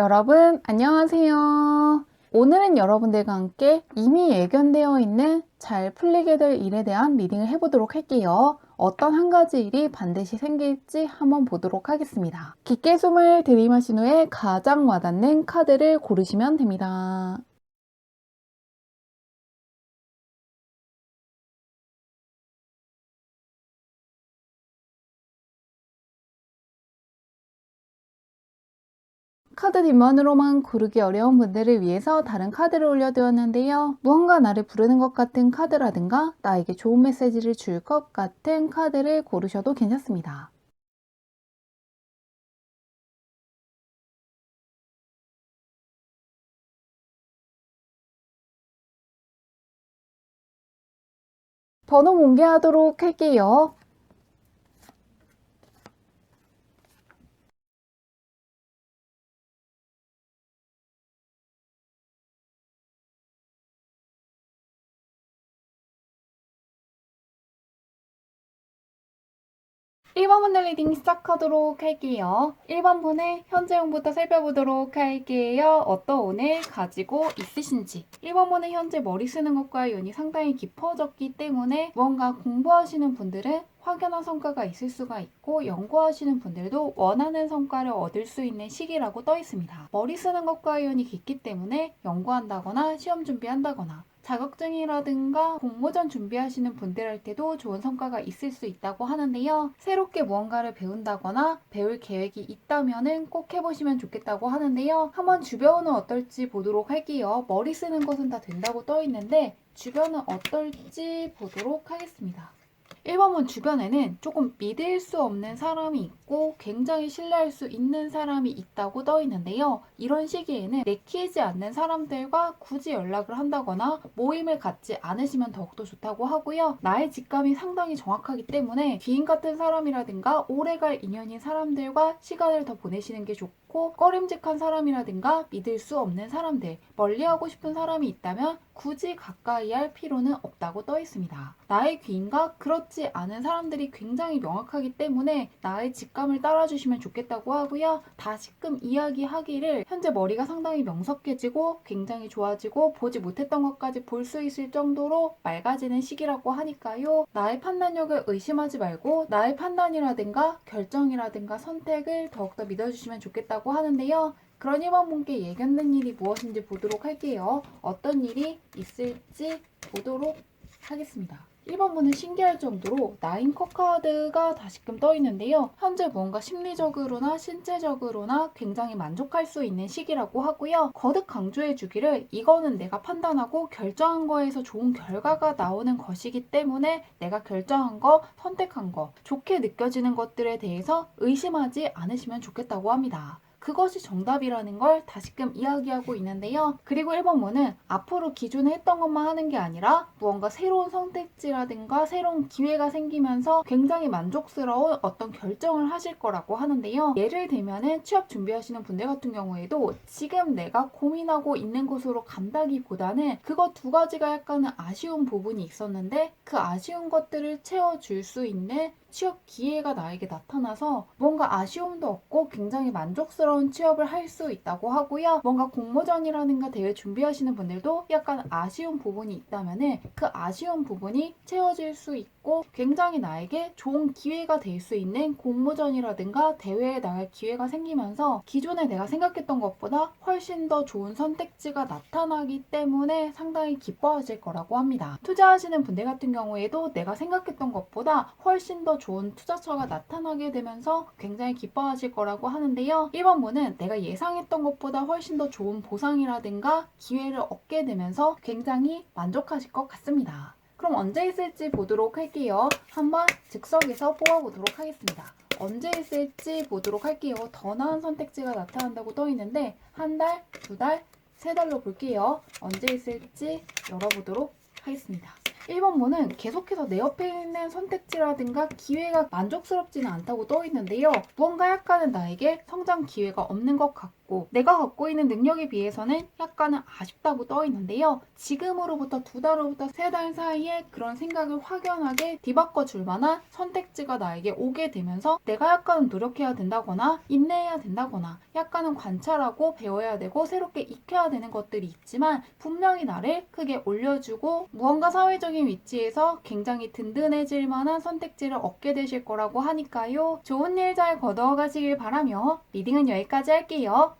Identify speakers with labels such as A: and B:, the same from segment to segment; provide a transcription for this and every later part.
A: 여러분, 안녕하세요. 오늘은 여러분들과 함께 이미 예견되어 있는 잘 풀리게 될 일에 대한 리딩을 해보도록 할게요. 어떤 한 가지 일이 반드시 생길지 한번 보도록 하겠습니다. 깊게 숨을 들이마신 후에 가장 와닿는 카드를 고르시면 됩니다. 카드 뒷면으로만 고르기 어려운 분들을 위해서 다른 카드를 올려두었는데요. 무언가 나를 부르는 것 같은 카드라든가 나에게 좋은 메시지를 줄 것 같은 카드를 고르셔도 괜찮습니다. 번호 공개하도록 할게요. 1번 분들 리딩 시작하도록 할게요. 1번 분의 현재형부터 살펴보도록 할게요. 어떤 오늘 가지고 있으신지. 1번 분은 현재 머리 쓰는 것과 연이 상당히 깊어졌기 때문에 무언가 공부하시는 분들은 확연한 성과가 있을 수가 있고 연구하시는 분들도 원하는 성과를 얻을 수 있는 시기라고 떠 있습니다. 머리 쓰는 것과 연이 깊기 때문에 연구한다거나 시험 준비한다거나 자격증이라든가 공모전 준비하시는 분들 할 때도 좋은 성과가 있을 수 있다고 하는데요. 새롭게 무언가를 배운다거나 배울 계획이 있다면은 꼭 해보시면 좋겠다고 하는데요. 한번 주변은 어떨지 보도록 할게요. 머리 쓰는 것은 다 된다고 떠 있는데 주변은 어떨지 보도록 하겠습니다. 1번은 주변에는 조금 믿을 수 없는 사람이 있고 굉장히 신뢰할 수 있는 사람이 있다고 떠 있는데요. 이런 시기에는 내키지 않는 사람들과 굳이 연락을 한다거나 모임을 갖지 않으시면 더욱더 좋다고 하고요. 나의 직감이 상당히 정확하기 때문에 귀인 같은 사람이라든가 오래갈 인연인 사람들과 시간을 더 보내시는 게 좋고 꺼림직한 사람이라든가 믿을 수 없는 사람들, 멀리하고 싶은 사람이 있다면 굳이 가까이 할 필요는 없다고 떠 있습니다. 나의 귀인과 그렇지 않은 사람들이 굉장히 명확하기 때문에 나의 직감을 따라주시면 좋겠다고 하고요. 다시금 이야기하기를 현재 머리가 상당히 명석해지고 굉장히 좋아지고 보지 못했던 것까지 볼 수 있을 정도로 맑아지는 시기라고 하니까요. 나의 판단력을 의심하지 말고 나의 판단이라든가 결정이라든가 선택을 더욱더 믿어주시면 좋겠다고 하는데요. 그런 1번 분께 예견된 일이 무엇인지 보도록 할게요. 어떤 일이 있을지 보도록 하겠습니다. 1번 분은 신기할 정도로 나인 컵 카드가 다시금 떠 있는데요. 현재 뭔가 심리적으로나 신체적으로나 굉장히 만족할 수 있는 시기라고 하고요. 거듭 강조해 주기를 이거는 내가 판단하고 결정한 거에서 좋은 결과가 나오는 것이기 때문에 내가 결정한 거, 선택한 거, 좋게 느껴지는 것들에 대해서 의심하지 않으시면 좋겠다고 합니다. 그것이 정답이라는 걸 다시금 이야기하고 있는데요. 그리고 1번문은 앞으로 기존에 했던 것만 하는 게 아니라 무언가 새로운 선택지라든가 새로운 기회가 생기면서 굉장히 만족스러운 어떤 결정을 하실 거라고 하는데요. 예를 들면은 취업 준비하시는 분들 같은 경우에도 지금 내가 고민하고 있는 곳으로 간다기보다는 그거 두 가지가 약간은 아쉬운 부분이 있었는데 그 아쉬운 것들을 채워줄 수 있는 취업 기회가 나에게 나타나서 뭔가 아쉬움도 없고 굉장히 만족스러운 취업을 할 수 있다고 하고요. 뭔가 공모전이라든가 대회 준비하시는 분들도 약간 아쉬운 부분이 있다면은 그 아쉬운 부분이 채워질 수 있고 굉장히 나에게 좋은 기회가 될 수 있는 공모전이라든가 대회에 나갈 기회가 생기면서 기존에 내가 생각했던 것보다 훨씬 더 좋은 선택지가 나타나기 때문에 상당히 기뻐하실 거라고 합니다. 투자하시는 분들 같은 경우에도 내가 생각했던 것보다 훨씬 더 좋은 투자처가 나타나게 되면서 굉장히 기뻐하실 거라고 하는데요. 1번 분은 내가 예상했던 것보다 훨씬 더 좋은 보상이라든가 기회를 얻게 되면서 굉장히 만족하실 것 같습니다. 그럼 언제 있을지 보도록 할게요. 한번 즉석에서 뽑아보도록 하겠습니다. 언제 있을지 보도록 할게요. 더 나은 선택지가 나타난다고 떠 있는데 한 달, 두 달, 세 달로 볼게요. 언제 있을지 열어보도록 하겠습니다. 1번 문은 계속해서 내 옆에 있는 선택지라든가 기회가 만족스럽지는 않다고 떠 있는데요. 무언가 약간은 나에게 성장 기회가 없는 것 같고 있고 내가 갖고 있는 능력에 비해서는 약간은 아쉽다고 떠 있는데요. 지금으로부터 두 달로부터 세 달 사이에 그런 생각을 확연하게 뒤바꿔 줄 만한 선택지가 나에게 오게 되면서 내가 약간은 노력해야 된다거나 인내해야 된다거나 약간은 관찰하고 배워야 되고 새롭게 익혀야 되는 것들이 있지만 분명히 나를 크게 올려주고 무언가 사회적인 위치에서 굉장히 든든해질 만한 선택지를 얻게 되실 거라고 하니까요. 좋은 일 잘 거두어 가시길 바라며 리딩은 여기까지 할게요.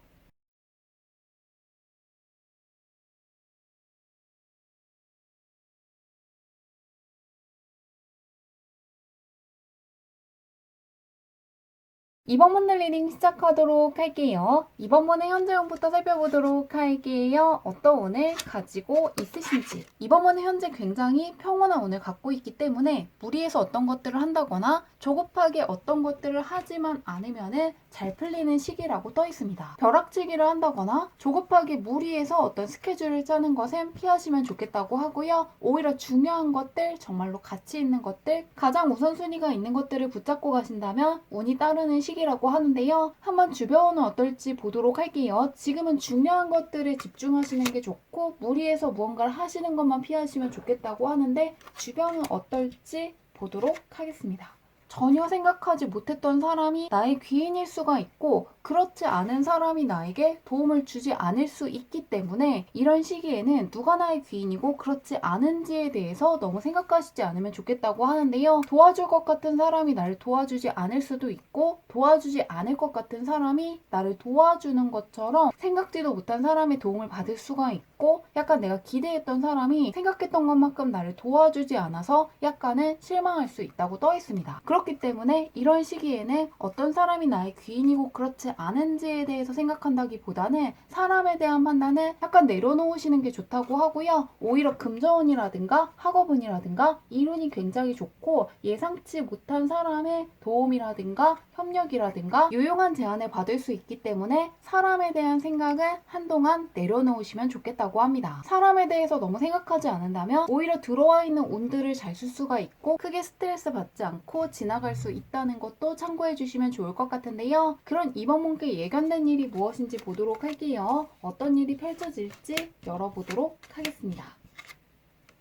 A: 이번 문의 리딩 시작하도록 할게요. 이번 문의 현재형부터 살펴보도록 할게요. 어떤 운을 가지고 있으신지. 이번 문의 현재 굉장히 평온한 운을 갖고 있기 때문에 무리해서 어떤 것들을 한다거나 조급하게 어떤 것들을 하지만 않으면은 잘 풀리는 시기라고 떠 있습니다. 벼락치기를 한다거나 조급하게 무리해서 어떤 스케줄을 짜는 것은 피하시면 좋겠다고 하고요. 오히려 중요한 것들, 정말로 가치 있는 것들, 가장 우선순위가 있는 것들을 붙잡고 가신다면 운이 따르는 시기 라고 하는데요. 한번 주변은 어떨지 보도록 할게요. 지금은 중요한 것들에 집중하시는 게 좋고 무리해서 무언가를 하시는 것만 피하시면 좋겠다고 하는데 주변은 어떨지 보도록 하겠습니다. 전혀 생각하지 못했던 사람이 나의 귀인일 수가 있고 그렇지 않은 사람이 나에게 도움을 주지 않을 수 있기 때문에 이런 시기에는 누가 나의 귀인이고 그렇지 않은지에 대해서 너무 생각하시지 않으면 좋겠다고 하는데요. 도와줄 것 같은 사람이 나를 도와주지 않을 수도 있고 도와주지 않을 것 같은 사람이 나를 도와주는 것처럼 생각지도 못한 사람의 도움을 받을 수가 있고 약간 내가 기대했던 사람이 생각했던 것만큼 나를 도와주지 않아서 약간은 실망할 수 있다고 떠 있습니다. 그렇기 때문에 이런 시기에는 어떤 사람이 나의 귀인이고 그렇지 않은지에 대해서 생각한다기보다는 사람에 대한 판단은 약간 내려놓으시는 게 좋다고 하고요. 오히려 금전운이라든가 학업운이라든가 이론이 굉장히 좋고 예상치 못한 사람의 도움이라든가 협력이라든가 유용한 제안을 받을 수 있기 때문에 사람에 대한 생각은 한동안 내려놓으시면 좋겠다고 합니다. 사람에 대해서 너무 생각하지 않는다면 오히려 들어와 있는 운들을 잘 쓸 수가 있고 크게 스트레스 받지 않고 지나갈 수 있다는 것도 참고해 주시면 좋을 것 같은데요. 그런 이번 문께 예견된 일이 무엇인지 보도록 할게요. 어떤 일이 펼쳐질지 열어보도록 하겠습니다.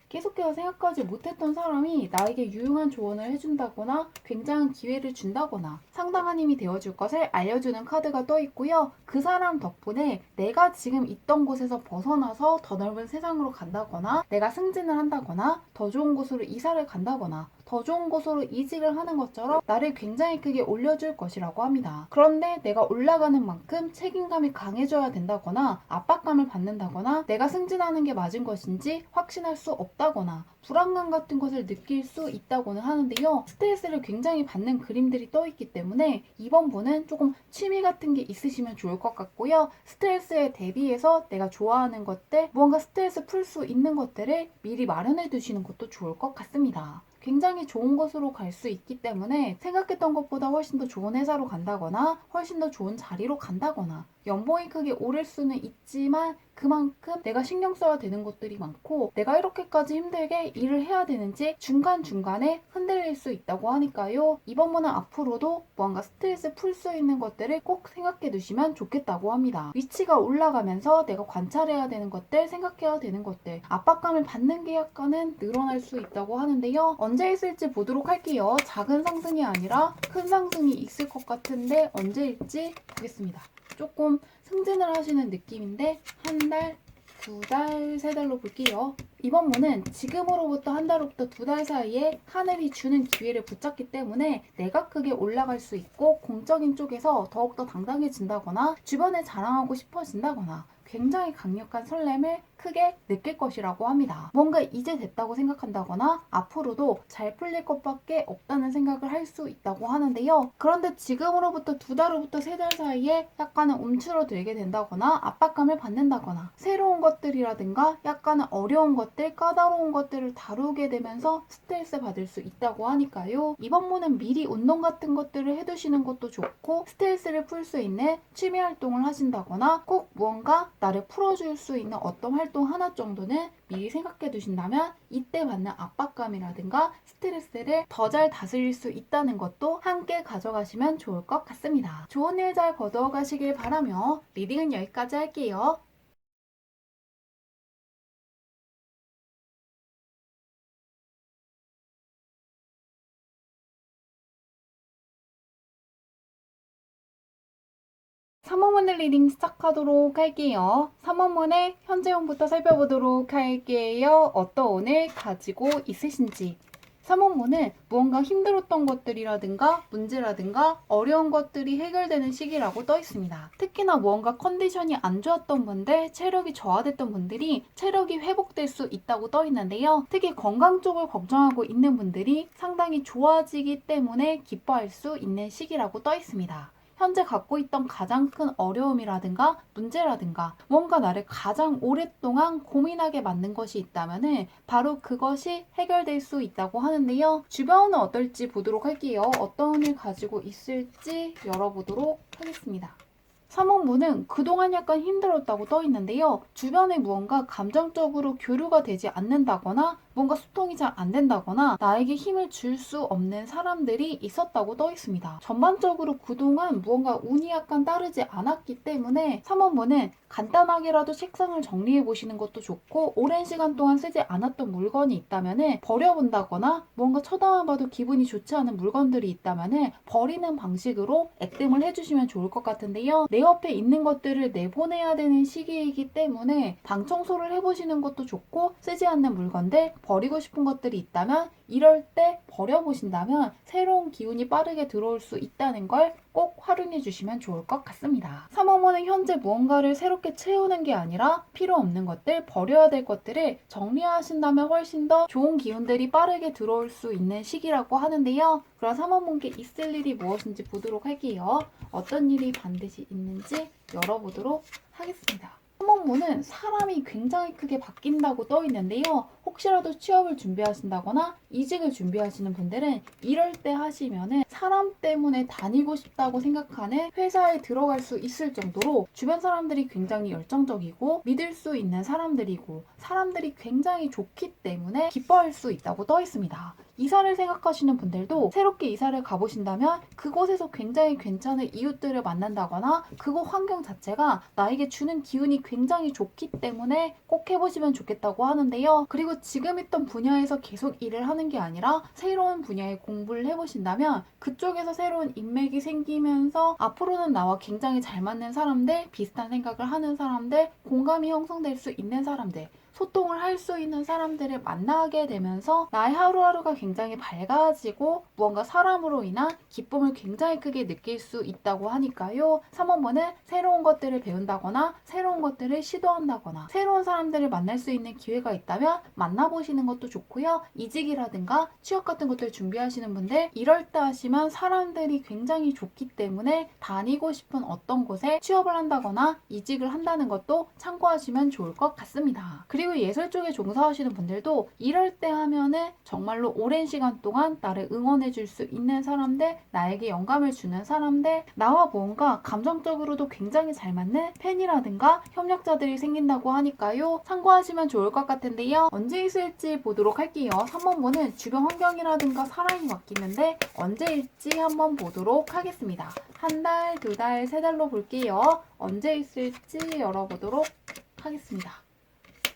A: 계속해서 생각하지 못했던 사람이 나에게 유용한 조언을 해준다거나 굉장한 기회를 준다거나 상당한 힘이 되어줄 것을 알려주는 카드가 떠 있고요. 그 사람 덕분에 내가 지금 있던 곳에서 벗어나서 더 넓은 세상으로 간다거나 내가 승진을 한다거나 더 좋은 곳으로 이사를 간다거나 더 좋은 곳으로 이직을 하는 것처럼 나를 굉장히 크게 올려줄 것이라고 합니다. 그런데 내가 올라가는 만큼 책임감이 강해져야 된다거나 압박감을 받는다거나 내가 승진하는 게 맞은 것인지 확신할 수 없다거나 불안감 같은 것을 느낄 수 있다고는 하는데요. 스트레스를 굉장히 받는 그림들이 떠 있기 때문에 이번 분은 조금 취미 같은 게 있으시면 좋을 것 같고요. 스트레스에 대비해서 내가 좋아하는 것들, 무언가 스트레스 풀 수 있는 것들을 미리 마련해 두시는 것도 좋을 것 같습니다. 굉장히 좋은 곳으로 갈 수 있기 때문에 생각했던 것보다 훨씬 더 좋은 회사로 간다거나 훨씬 더 좋은 자리로 간다거나 연봉이 크게 오를 수는 있지만 그만큼 내가 신경 써야 되는 것들이 많고 내가 이렇게까지 힘들게 일을 해야 되는지 중간중간에 흔들릴 수 있다고 하니까요. 이번 분은 앞으로도 무언가 스트레스 풀 수 있는 것들을 꼭 생각해 두시면 좋겠다고 합니다. 위치가 올라가면서 내가 관찰해야 되는 것들, 생각해야 되는 것들, 압박감을 받는 게 약간은 늘어날 수 있다고 하는데요. 언제 있을지 보도록 할게요. 작은 상승이 아니라 큰 상승이 있을 것 같은데 언제일지 보겠습니다. 조금 승진을 하시는 느낌인데 한 달, 두 달, 세 달로 볼게요. 이번 문은 지금으로부터 한 달로부터 두 달 사이에 하늘이 주는 기회를 붙잡기 때문에 내가 크게 올라갈 수 있고 공적인 쪽에서 더욱더 당당해진다거나 주변에 자랑하고 싶어진다거나 굉장히 강력한 설렘을 크게 느낄 것이라고 합니다. 뭔가 이제 됐다고 생각한다거나 앞으로도 잘 풀릴 것밖에 없다는 생각을 할 수 있다고 하는데요. 그런데 지금으로부터 두 달로부터 세 달 사이에 약간은 움츠러들게 된다거나 압박감을 받는다거나 새로운 것들이라든가 약간은 어려운 것들, 까다로운 것들을 다루게 되면서 스트레스 받을 수 있다고 하니까요. 이번 문은 미리 운동 같은 것들을 해두시는 것도 좋고 스트레스를 풀 수 있는 취미 활동을 하신다거나 꼭 무언가 나를 풀어줄 수 있는 어떤 활동 하나 정도는 미리 생각해 두신다면 이때 받는 압박감이라든가 스트레스를 더 잘 다스릴 수 있다는 것도 함께 가져가시면 좋을 것 같습니다. 좋은 일 잘 거두어 가시길 바라며 리딩은 여기까지 할게요. 삼원문의 리딩 시작하도록 할게요. 삼원문의 현재형부터 살펴보도록 할게요. 어떤 오늘 가지고 있으신지. 삼원문은 무언가 힘들었던 것들이라든가 문제라든가 어려운 것들이 해결되는 시기라고 떠 있습니다. 특히나 무언가 컨디션이 안 좋았던 분들, 체력이 저하됐던 분들이 체력이 회복될 수 있다고 떠 있는데요. 특히 건강 쪽을 걱정하고 있는 분들이 상당히 좋아지기 때문에 기뻐할 수 있는 시기라고 떠 있습니다. 현재 갖고 있던 가장 큰 어려움이라든가 문제라든가 뭔가 나를 가장 오랫동안 고민하게 만든 것이 있다면은 바로 그것이 해결될 수 있다고 하는데요. 주변은 어떨지 보도록 할게요. 어떤 일 가지고 있을지 열어보도록 하겠습니다. 3원문은 그동안 약간 힘들었다고 떠 있는데요. 주변에 무언가 감정적으로 교류가 되지 않는다거나 뭔가 소통이 잘 안 된다거나 나에게 힘을 줄 수 없는 사람들이 있었다고 떠 있습니다. 전반적으로 그동안 무언가 운이 약간 따르지 않았기 때문에 3원문은 간단하게라도 책상을 정리해 보시는 것도 좋고 오랜 시간 동안 쓰지 않았던 물건이 있다면 버려본다거나 뭔가 쳐다만 봐도 기분이 좋지 않은 물건들이 있다면 버리는 방식으로 액땜을 해주시면 좋을 것 같은데요. 내 옆에 있는 것들을 내보내야 되는 시기이기 때문에 방 청소를 해보시는 것도 좋고 쓰지 않는 물건들 버리고 싶은 것들이 있다면 이럴 때 버려보신다면 새로운 기운이 빠르게 들어올 수 있다는 걸 꼭 활용해 주시면 좋을 것 같습니다. 3어머는 현재 무언가를 새롭게 채우는 게 아니라 필요 없는 것들, 버려야 될 것들을 정리하신다면 훨씬 더 좋은 기운들이 빠르게 들어올 수 있는 시기라고 하는데요. 그럼 3어머님께 있을 일이 무엇인지 보도록 할게요. 어떤 일이 반드시 있는지 열어보도록 하겠습니다. 한목문은 사람이 굉장히 크게 바뀐다고 떠 있는데요. 혹시라도 취업을 준비하신다거나 이직을 준비하시는 분들은 이럴 때 하시면은 사람 때문에 다니고 싶다고 생각하는 회사에 들어갈 수 있을 정도로 주변 사람들이 굉장히 열정적이고 믿을 수 있는 사람들이고 사람들이 굉장히 좋기 때문에 기뻐할 수 있다고 떠 있습니다. 이사를 생각하시는 분들도 새롭게 이사를 가보신다면 그곳에서 굉장히 괜찮은 이웃들을 만난다거나 그곳 환경 자체가 나에게 주는 기운이 굉장히 좋기 때문에 꼭 해보시면 좋겠다고 하는데요. 그리고 지금 있던 분야에서 계속 일을 하는 게 아니라 새로운 분야에 공부를 해보신다면 그쪽에서 새로운 인맥이 생기면서 앞으로는 나와 굉장히 잘 맞는 사람들, 비슷한 생각을 하는 사람들, 공감이 형성될 수 있는 사람들, 소통을 할 수 있는 사람들을 만나게 되면서 나의 하루하루가 굉장히 밝아지고 무언가 사람으로 인한 기쁨을 굉장히 크게 느낄 수 있다고 하니까요. 3원문은 새로운 것들을 배운다거나 새로운 것들을 시도한다거나 새로운 사람들을 만날 수 있는 기회가 있다면 만나보시는 것도 좋고요. 이직이라든가 취업 같은 것들 준비하시는 분들 이럴 때 하시면 사람들이 굉장히 좋기 때문에 다니고 싶은 어떤 곳에 취업을 한다거나 이직을 한다는 것도 참고하시면 좋을 것 같습니다. 그리고 예술 쪽에 종사하시는 분들도 이럴 때 하면은 정말로 오랜 시간 동안 나를 응원해 줄 수 있는 사람들, 나에게 영감을 주는 사람들, 나와 뭔가 감정적으로도 굉장히 잘 맞는 팬이라든가 협력자들이 생긴다고 하니까요. 참고하시면 좋을 것 같은데요. 언제 있을지 보도록 할게요. 3번문은 주변 환경이라든가 사람이 바뀌는데 언제일지 한번 보도록 하겠습니다. 한 달, 두 달, 세 달로 볼게요. 언제 있을지 열어보도록 하겠습니다.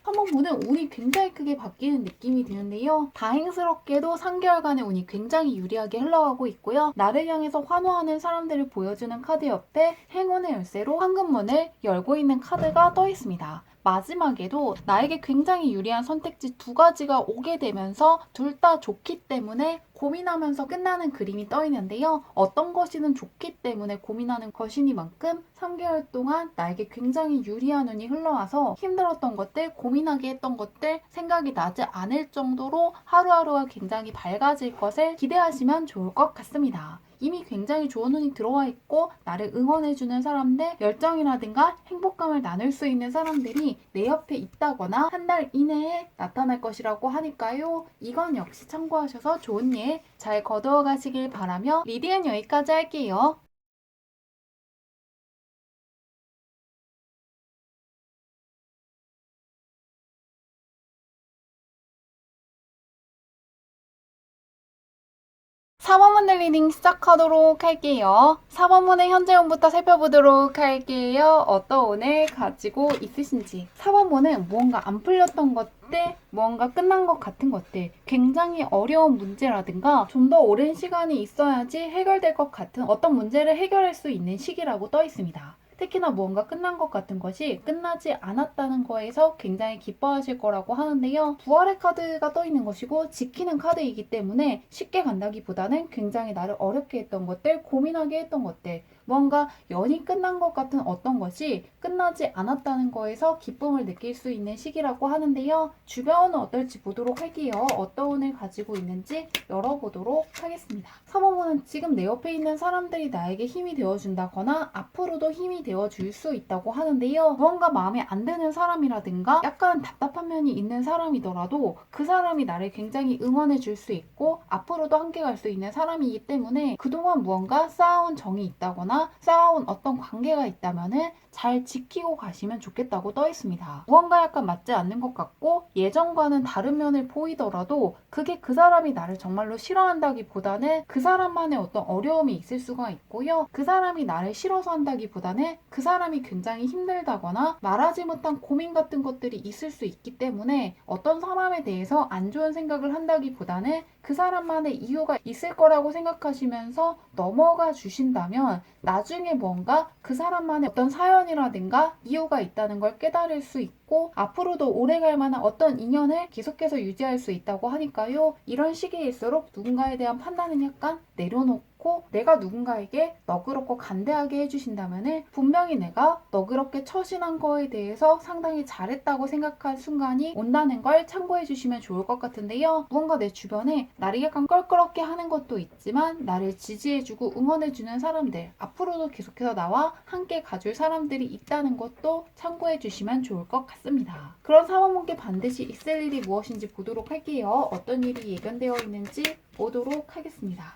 A: 한 번 보는 운이 굉장히 크게 바뀌는 느낌이 드는데요. 다행스럽게도 3개월간의 운이 굉장히 유리하게 흘러가고 있고요. 나를 향해서 환호하는 사람들을 보여주는 카드 옆에 행운의 열쇠로 황금문을 열고 있는 카드가 떠 있습니다. 마지막에도 나에게 굉장히 유리한 선택지 두 가지가 오게 되면서 둘 다 좋기 때문에 고민하면서 끝나는 그림이 떠 있는데요. 어떤 것이든 좋기 때문에 고민하는 것이니만큼 3개월 동안 나에게 굉장히 유리한 운이 흘러와서 힘들었던 것들, 고민하게 했던 것들, 생각이 나지 않을 정도로 하루하루가 굉장히 밝아질 것을 기대하시면 좋을 것 같습니다. 이미 굉장히 좋은 운이 들어와 있고 나를 응원해주는 사람들, 열정이라든가 행복감을 나눌 수 있는 사람들이 내 옆에 있다거나 한 달 이내에 나타날 것이라고 하니까요. 이건 역시 참고하셔서 좋은 일 잘 거두어 가시길 바라며 리딩은 여기까지 할게요. 4번문 리딩 시작하도록 할게요. 4번문의 현재운부터 살펴보도록 할게요. 어떤 오늘 가지고 있으신지. 4번문은 무언가 안 풀렸던 것들, 무언가 끝난 것 같은 것들, 굉장히 어려운 문제라든가 좀 더 오랜 시간이 있어야지 해결될 것 같은 어떤 문제를 해결할 수 있는 시기라고 떠 있습니다. 특히나 무언가 끝난 것 같은 것이 끝나지 않았다는 거에서 굉장히 기뻐하실 거라고 하는데요. 부활의 카드가 떠 있는 것이고 지키는 카드이기 때문에 쉽게 간다기보다는 굉장히 나를 어렵게 했던 것들, 고민하게 했던 것들, 뭔가 연이 끝난 것 같은 어떤 것이 끝나지 않았다는 거에서 기쁨을 느낄 수 있는 시기라고 하는데요. 주변은 어떨지 보도록 할게요. 어떤 운을 가지고 있는지 열어보도록 하겠습니다. 3번은 지금 내 옆에 있는 사람들이 나에게 힘이 되어준다거나 앞으로도 힘이 되어줄 수 있다고 하는데요. 무언가 마음에 안 드는 사람이라든가 약간 답답한 면이 있는 사람이더라도 그 사람이 나를 굉장히 응원해 줄 수 있고 앞으로도 함께 갈 수 있는 사람이기 때문에 그동안 무언가 쌓아온 정이 있다거나 쌓아온 어떤 관계가 있다면은 잘 지키고 가시면 좋겠다고 떠 있습니다. 무언가 약간 맞지 않는 것 같고 예전과는 다른 면을 보이더라도 그게 그 사람이 나를 정말로 싫어한다기보다는 그 사람만의 어떤 어려움이 있을 수가 있고요. 그 사람이 나를 싫어서 한다기보다는 그 사람이 굉장히 힘들다거나 말하지 못한 고민 같은 것들이 있을 수 있기 때문에 어떤 사람에 대해서 안 좋은 생각을 한다기보다는 그 사람만의 이유가 있을 거라고 생각하시면서 넘어가 주신다면 나중에 뭔가 그 사람만의 어떤 사연이라든가 이유가 있다는 걸 깨달을 수 있고 앞으로도 오래 갈 만한 어떤 인연을 계속해서 유지할 수 있다고 하니까요. 이런 시기일수록 누군가에 대한 판단은 약간 내려놓고 내가 누군가에게 너그럽고 간대하게 해주신다면 분명히 내가 너그럽게 처신한 거에 대해서 상당히 잘했다고 생각한 순간이 온다는 걸 참고해 주시면 좋을 것 같은데요. 무언가 내 주변에 나를 약간 껄끄럽게 하는 것도 있지만 나를 지지해주고 응원해주는 사람들 앞으로도 계속해서 나와 함께 가줄 사람들이 있다는 것도 참고해 주시면 좋을 것 같습니다. 그런 사모님께 반드시 있을 일이 무엇인지 보도록 할게요. 어떤 일이 예견되어 있는지 보도록 하겠습니다.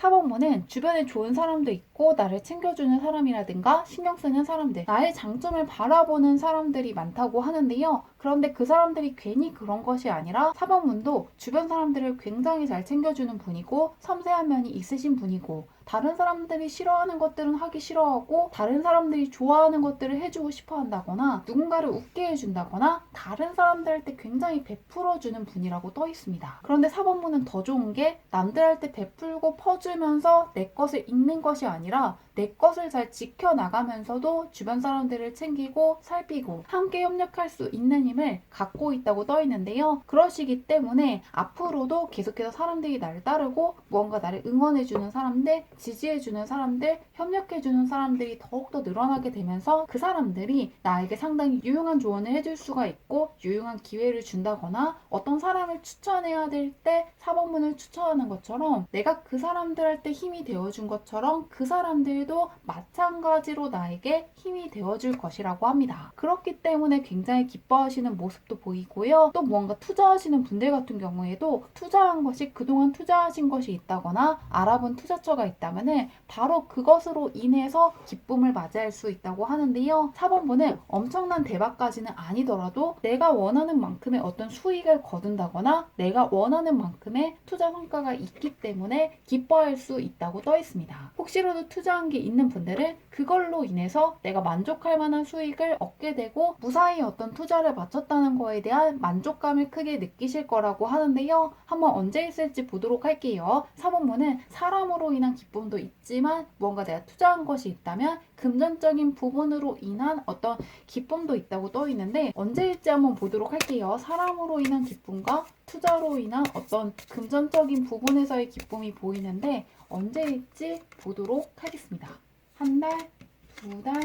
A: 4번문은 주변에 좋은 사람도 있고 나를 챙겨주는 사람이라든가 신경 쓰는 사람들 나의 장점을 바라보는 사람들이 많다고 하는데요. 그런데 그 사람들이 괜히 그런 것이 아니라 4번문도 주변 사람들을 굉장히 잘 챙겨주는 분이고 섬세한 면이 있으신 분이고 다른 사람들이 싫어하는 것들은 하기 싫어하고 다른 사람들이 좋아하는 것들을 해주고 싶어 한다거나 누군가를 웃게 해준다거나 다른 사람들한테 굉장히 베풀어주는 분이라고 떠 있습니다. 그런데 4번문은 더 좋은 게 남들한테 베풀고 퍼주면서 내 것을 잃는 것이 아니라 내 것을 잘 지켜나가면서도 주변 사람들을 챙기고 살피고 함께 협력할 수 있는 힘을 갖고 있다고 떠 있는데요. 그러시기 때문에 앞으로도 계속해서 사람들이 나를 따르고 무언가 나를 응원해주는 사람들, 지지해주는 사람들, 협력해주는 사람들이 더욱더 늘어나게 되면서 그 사람들이 나에게 상당히 유용한 조언을 해줄 수가 있고 유용한 기회를 준다거나 어떤 사람을 추천해야 될때 4번문을 추천하는 것처럼 내가 그 사람들한테 힘이 되어준 것처럼 그 사람들도 마찬가지로 나에게 힘이 되어줄 것이라고 합니다. 그렇기 때문에 굉장히 기뻐하시는 모습도 보이고요. 또 무언가 투자하시는 분들 같은 경우에도 투자한 것이 그동안 투자하신 것이 있다거나 알아본 투자처가 있다면은 바로 그것으로 인해서 기쁨을 맞이할 수 있다고 하는데요. 4번분은 엄청난 대박까지는 아니더라도 내가 원하는 만큼의 어떤 수익을 거둔다거나 내가 원하는 만큼의 투자 성과가 있기 때문에 기뻐할 수 있다고 떠 있습니다. 혹시라도 투자한 게 있는 분들은 그걸로 인해서 내가 만족할 만한 수익을 얻게 되고 무사히 어떤 투자를 마쳤다는 거에 대한 만족감을 크게 느끼실 거라고 하는데요. 한번 언제 있을지 보도록 할게요. 4번문은 사람으로 인한 기쁨도 있지만 무언가 내가 투자한 것이 있다면 금전적인 부분으로 인한 어떤 기쁨도 있다고 떠 있는데 언제일지 한번 보도록 할게요. 사람으로 인한 기쁨과 투자로 인한 어떤 금전적인 부분에서의 기쁨이 보이는데 언제일지 보도록 하겠습니다. 한 달, 두 달,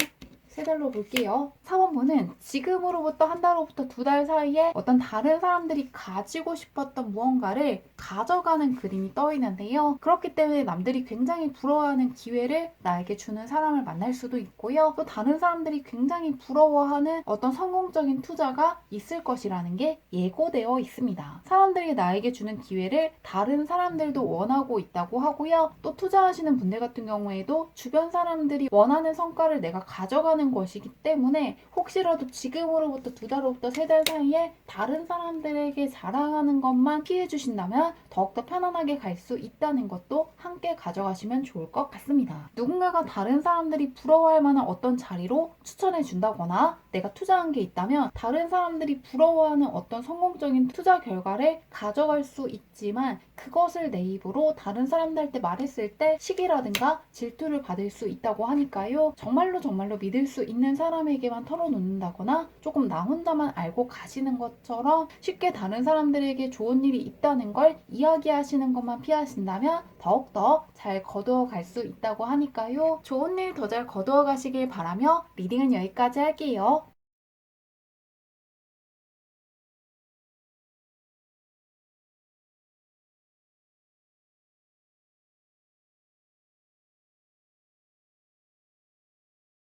A: 세 달로 볼게요. 사원부는 지금으로부터 한 달로부터 두 달 사이에 어떤 다른 사람들이 가지고 싶었던 무언가를 가져가는 그림이 떠 있는데요. 그렇기 때문에 남들이 굉장히 부러워하는 기회를 나에게 주는 사람을 만날 수도 있고요. 또 다른 사람들이 굉장히 부러워하는 어떤 성공적인 투자가 있을 것이라는 게 예고되어 있습니다. 사람들이 나에게 주는 기회를 다른 사람들도 원하고 있다고 하고요. 또 투자하시는 분들 같은 경우에도 주변 사람들이 원하는 성과를 내가 가져가는 있다는 것이기 때문에 혹시라도 지금으로부터 두달 후부터 세 달 사이에 다른 사람들에게 자랑하는 것만 피해 주신다면 더욱더 편안하게 갈 수 있다는 것도 함께 가져가시면 좋을 것 같습니다. 누군가가 다른 사람들이 부러워할 만한 어떤 자리로 추천해 준다거나 내가 투자한 게 있다면 다른 사람들이 부러워하는 어떤 성공적인 투자 결과를 가져갈 수 있지만 그것을 내 입으로 다른 사람들한테 말했을 때 시기라든가 질투를 받을 수 있다고 하니까요. 정말로 정말로 믿을 수 있는 사람에게만 털어놓는다거나 조금 나 혼자만 알고 가시는 것처럼 쉽게 다른 사람들에게 좋은 일이 있다는 걸 이야기하시는 것만 피하신다면 더욱더 잘 거두어 갈 수 있다고 하니까요. 좋은 일 더 잘 거두어 가시길 바라며 리딩은 여기까지 할게요.